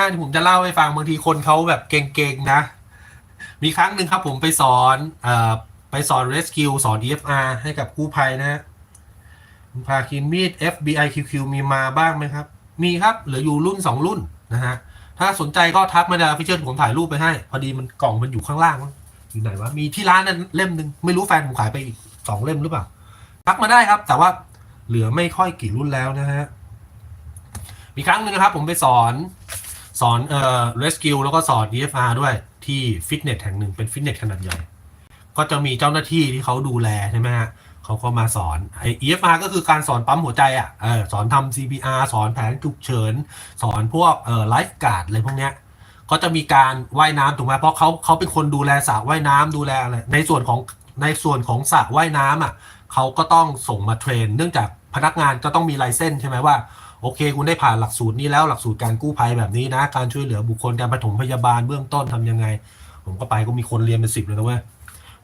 นะที่ผมจะเล่าให้ฟังบางทีคนเขาแบบเก่งๆนะ มีครั้งหนึ่งครับผมไปสอนเอ่อไปสอน rescue สอน EFR ให้กับกู้ภัยนะคุณพาคินมีด FBI QQ มีมาบ้างไหมครับ มีครับ เหลืออยู่รุ่น 2 รุ่นนะฮะ ถ้าสนใจก็ทักมาในฟิเชอร์ผมถ่ายรูปไปให้ พอดีมันกล่องมันอยู่ข้างล่างอยู่ไหนวะ มีที่ร้านนั้นเล่มหนึ่งไม่รู้แฟนผมขายไปอีกสองเล่มหรือเปล่า ทักมาได้ครับ แต่ว่าเหลือไม่ค่อยกี่รุ่นแล้วนะฮะ มีครั้งหนึ่งนะครับ ผมไปสอน สอนเอ่อ rescue แล้วก็สอน EFR ด้วยที่ฟิตเนสแห่งหนึ่งเป็นฟิตเนสขนาดใหญ่ ก็จะมีเจ้าหน้าที่ที่เขาดูแลใช่ไหมฮะเขาก็มาสอนไอ EFR ก็คือการสอนปั๊มหัวใจอะเออสอนทำ CPR สอนแผนฉุกเฉิน สอนพวกเอ่อไลฟ์การ์ดอะไรพวกเนี้ยก็จะมีการว่ายน้ำถูกไหมเพราะเขาเขาเป็นคนดูแลสระว่ายน้ำดูแลอะไรในส่วนของในส่วนของสระว่ายน้ำอะเขาก็ต้องส่งมาเทรน เนื่องจากพนักงานก็ต้องมีไลเซนส์ใช่ไหมว่า โอเค คุณได้ผ่านหลักสูตรนี้แล้วหลักสูตรการกู้ภัยแบบนี้นะ การช่วยเหลือบุคคลการปฐมพยาบาลเบื้องต้นทำยังไง ผมก็ไปก็มีคนเรียนเป็นสิบเลยนะเว้ย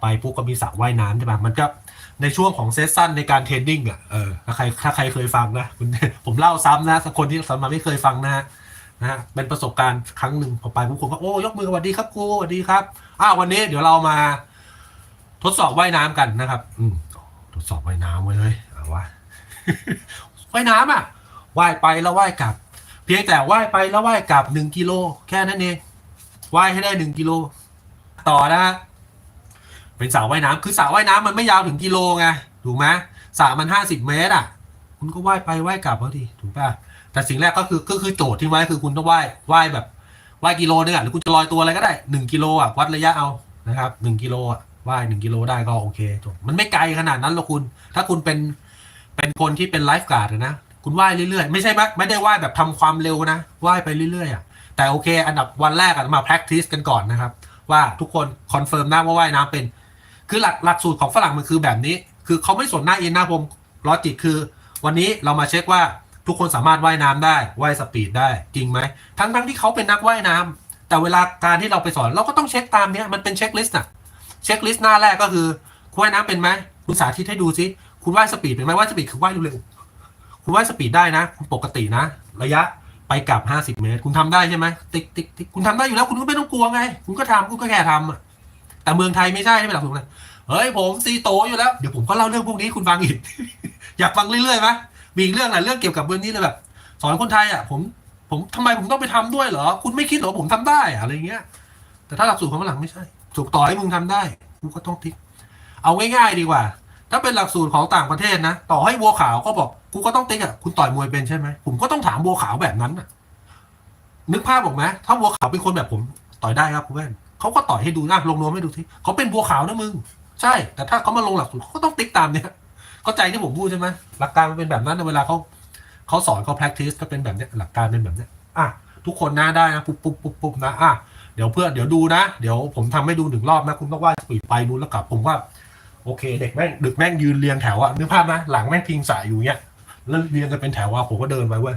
ไปปุ๊บก็มีสระว่ายน้ำใช่ปะมันก็ในช่วงของเซสชั่นในการเทรนนิ่งอะเออถ้าใครถ้าใครเคยฟังนะคุณผมเล่าซ้ำนะคนที่สำหรับไม่เคยฟังนะฮะนะฮะเป็นประสบการณ์ครั้งหนึ่งพอไปปุ๊บคนก็โอ้ยกมือสวัสดีครับครูสวัสดีครับอ้าววันนี้เดี๋ยวเรามาทดสอบว่ายน้ำกันนะครับ อืมทดสอบว่ายน้ำไว้เลยเอาวะว่ายน้ำอะ ว่ายไปแล้วว่ายกลับ เพียงแต่ว่ายไปแล้วว่ายกลับหนึ่งกิโลแค่นั้นเองว่ายให้ได้หนึ่งกิโลต่อนะเป็นสระว่ายน้ำคือสระว่ายน้ำมันไม่ยาวถึงกิโลไงถูกไหมสระมันห้าสิบเมตรอะ คุณก็ว่ายไปว่ายกลับเอาดิถูกป่ะแต่สิ่งแรกก็คือก็คือโจทย์ที่ไว้คือคุณต้องว่ายว่ายแบบว่ายกิโลนึงอะหรือคุณจะลอยตัวอะไรก็ได้หนึ่งกิโลอะวัดระยะเอานะครับหนึ่งกิโลอะว่ายหนึ่งกิโลได้ก็โอเคจบมันไม่ไกลขนาดนั้นหรอกคุณ ถ้าคุณเป็นเป็นคนที่เป็นไลฟ์การ์ดนะ คุณว่ายเรื่อยๆ ไม่ใช่ไหมไม่ได้ว่ายแบบทำความเร็วนะว่ายไปเรื่อยๆอะแต่โอเค อันดับวันแรกอะมา practice กันก่อนนะครับ ว่าทุกคนคอนเฟิร์มนะว่าว่ายน้ำเป็น คือหลักหลักสูตรของฝรั่งมันคือแบบนี้ คือเขาไม่สนหน้าอินหน้าผมลอจิกคือ วันนี้เรามาเช็คว่าทุกคนสามารถว่ายน้ำได้ว่ายสปีดได้จริงไหมทั้งทั้งที่เขาเป็นนักว่ายน้ำแต่เวลาการที่เราไปสอนเราก็ต้องเช็คตามเนี้ยมันเป็นเช็คลิสต์น่ะเช็คลิสต์หน้าแรกก็คือคุณว่ายน้ำเป็นไหมคุณสาธิตให้ดูซิคุณว่ายสปีดเป็นไหมว่ายสปีดคือว่ายเร็วๆ คุณว่ายสปีดได้นะคุณปกตินะ ระยะไปกลับ50เมตร คุณทำได้ใช่ไหมติ๊กติ๊กติ๊กคุณทำได้อยู่แล้วคุณก็ไม่ต้องกลัวไง คุณก็ทำคุณก็แค่ทำอะแต่เมืองไทยไม่ใช่ใช่ไหมหลักสูตรเลยเฮ้ยผมซีโตอยู่แล้ว เดี๋ยวผมก็เล่าเรื่องพวกนี้คุณฟังอีก อยากฟังเรื่อยๆไหมมีอีกเรื่องอะไรเรื่องเกี่ยวกับเรื่องนี้เลยแบบ สอนคนไทยอะผมผมทำไมผมต้องไปทำด้วยเหรอ คุณไม่คิดเหรอผมทำได้อะไรเงี้ย แต่ถ้าหลักสูตรของฝรั่งไม่ใช่ถูกต่อให้มึงทำได้กูก็ต้องติ๊กเอาง่ายๆดีกว่า ถ้าเป็นหลักสูตรของต่างประเทศนะ ต่อให้บัวขาวก็บอก กูก็ต้องติ๊กอะคุณต่อยมวยเป็นใช่ไหมผมก็ต้องถามบัวขาวแบบนั้นอะ นึกภาพบอกไหมถ้าบัวขาวเป็นคนแบบผม ต่อยได้ครับคุณแว่นเขาก็ต่อยให้ดูนะลงนวมให้ดูทีเขาเป็นบัวขาวนะมึง ใช่ แต่ถ้าเขามาลงหลักสูตรเขาก็ต้องติ๊กตามเนี้ยเข้าใจที่ผมพูดใช่ไหมหลักการมันเป็นแบบนั้นนเวลาเขาเขาสอนเขา practice ก็เป็นแบบเนี้ยหลักการเป็นแบบเนี้ยอะทุกคนหน้าได้นะปุ๊บปุ๊บปุ๊บปุ๊บนะอะเดี๋ยวเพื่อนเดี๋ยวดูนะ เดี๋ยวผมทำให้ดูหนึ่งรอบนะ คุณต้องว่าสปีดไปนู้นแล้วกลับผมว่า โอเค เด็กแม่งดึกแม่งยืนเรียงแถวอะนึกภาพนะหลังแม่งพิงสายอยู่เนี้ย แล้วเรียงกันเป็นแถวอะผมก็เดินไปเว้ย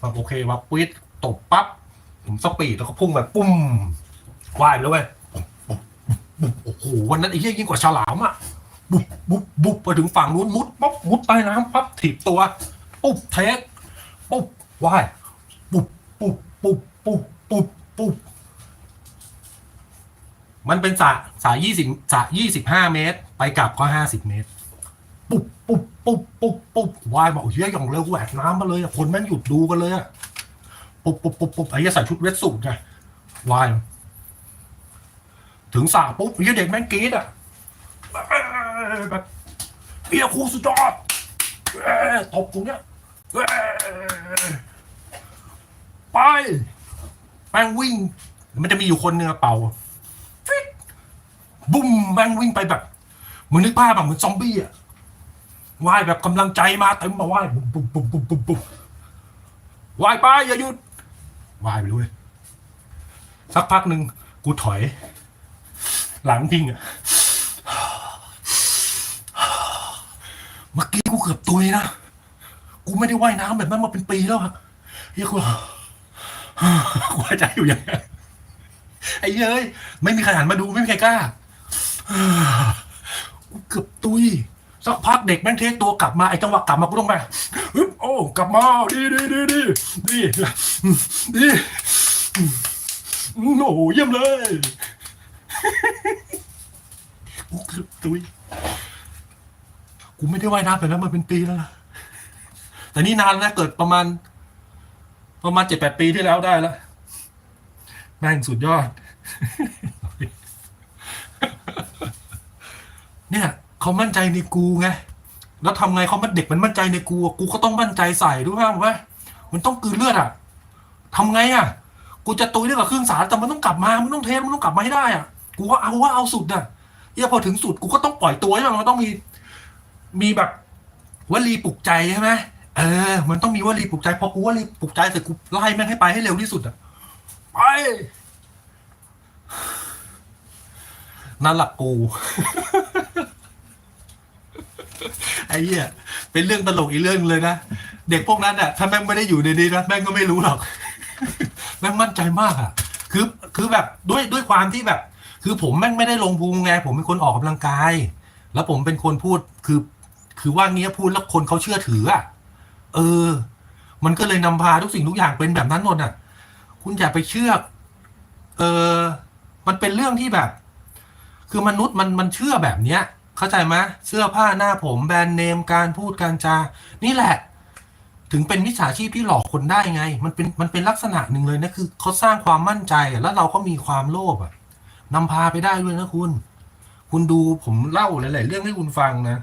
ว่าโอเคว่าปิดตบปั๊บผมสปีดแล้วก็พุ่งแบบปุ้มว่ายไปแล้วเว้ยโอ้โหวันนั้นไอ้เหี้ยยิ่งกว่าฉลามอะบุบบุบบุบไปถึงฝั่งนู้นมุดปั๊บมุดใต้น้ำปั๊บถีบตัว ปุ๊บเทคปุ๊บว่ายปุ๊บปุ๊บปุ๊บปุ๊บปุ๊บปุ๊บมันเป็นสระสระยี่สิบสระยี่สิบห้าเมตร ไปกลับก็ห้าสิบเมตร ปุ๊บปุ๊บปุ๊บปุ๊บวายบอกเฮ้ยอย่างเร็วแหวกน้ำมาเลยอะคนแม่งหยุดดูกันเลยอะปุ๊บปุ๊บปุ๊บปุ๊บไอ้เหี้ยใส่ชุดเวทสูทไงวายถึงสระปุ๊บเหี้ยเด็กแม่งกรี๊ดอะแบบเฮียครูสุดยอดตบตรงเนี้ยไปแม่งวิ่ง มันจะมีอยู่คนหนึงอเป่าฟิตบุ้มแม่งวิ่งไปแบบเหมือนนึกภาพแบบเหมือนซอมบี้อะ ว่ายแบบกำลังใจมาเต็มมาว่ายบุ้มบุ้มบุ้มบุ้มบุ้มบุ้มว่ายไปอย่าหยุดว่ายไปเลยสักพักหนึ่งกูถอย หลังพิงอะเมื่อกี้กูเกือบตุยนะกูไม่ได้ว่ายน้ำแบบนั้นมาเป็นปีแล้วอะเฮียกูกูหายใจอยู่อย่างนี้ไอ้เย้ยไม่มีใครหันมาดูไม่มีใครกล้ากูเกือบตุย สักพักเด็กแม่งเทคตัวกลับมาไอ้จังหวะกลับมากูต้องไปฮึบโอ้กลับมาดีดีดีดีดีดีโอ้โหเยี่ยมเลยกูเกือบตุยกูไม่ได้ว่ายน้ำไปแล้วมาเป็นปีแล้วนะแต่นี่นานแล้วเกิดประมาณ ประมาณเจ็ดแปดปีที่แล้วได้แล้วแม่งสุดยอด เนี่ย เขามั่นใจในกูไงแล้วทำไงเขามันเด็กมันมั่นใจในกูกูก็ต้องมั่นใจใส่ด้วยว่าว่ามันต้องกืนเลือดอะทำไงอะ กูจะตุยได้กับเครื่องสารแต่มันต้องกลับมามันต้องเทสมันต้องกลับมาให้ได้อะ กูก็เอาว่าเอาสุดอะเฮียพอถึงสุดกูก็ต้องปล่อยตัวใช่ไหมมันต้องมี มีแบบวลีปลุกใจใช่ไหมเออ มันต้องมีวลีปลุกใจพอกูวลีปลุกใจเสร็จกูไล่แม่งให้ไปให้เร็วที่สุดอะไปนั่นหลักกู ไอ้เหี้ยเป็นเรื่องตลกอีกเรื่องเลยนะเด็กพวกนั้นอะถ้าแม่งไม่ได้อยู่ในนี้นะแม่งก็ไม่รู้หรอกแม่งมั่นใจมากอะ คือคือแบบด้วยด้วยความที่แบบ คือผมแม่งไม่ได้ลงพุงไงผมเป็นคนออกกำลังกาย แล้วผมเป็นคนพูดคือ คือว่าเงี้ยพูดแล้วคนเขาเชื่อถืออะเออ มันก็เลยนำพาทุกสิ่งทุกอย่างเป็นแบบนั้นหมดอะ คุณอย่าไปเชื่อเออมันเป็นเรื่องที่แบบ คือมนุษย์มันมันเชื่อแบบเนี้ย เข้าใจไหมเสื้อผ้าหน้าผมแบรนด์เนมการพูดการจา นี่แหละ ถึงเป็นมิจฉาชีพที่หลอกคนได้ไง มันเป็นมันเป็นลักษณะหนึ่งเลยนะคือเขาสร้างความมั่นใจแล้วเราก็มีความโลภอะนำพาไปได้ด้วยนะคุณ คุณดูผมเล่าหลาย ๆ เรื่องให้คุณฟังนะ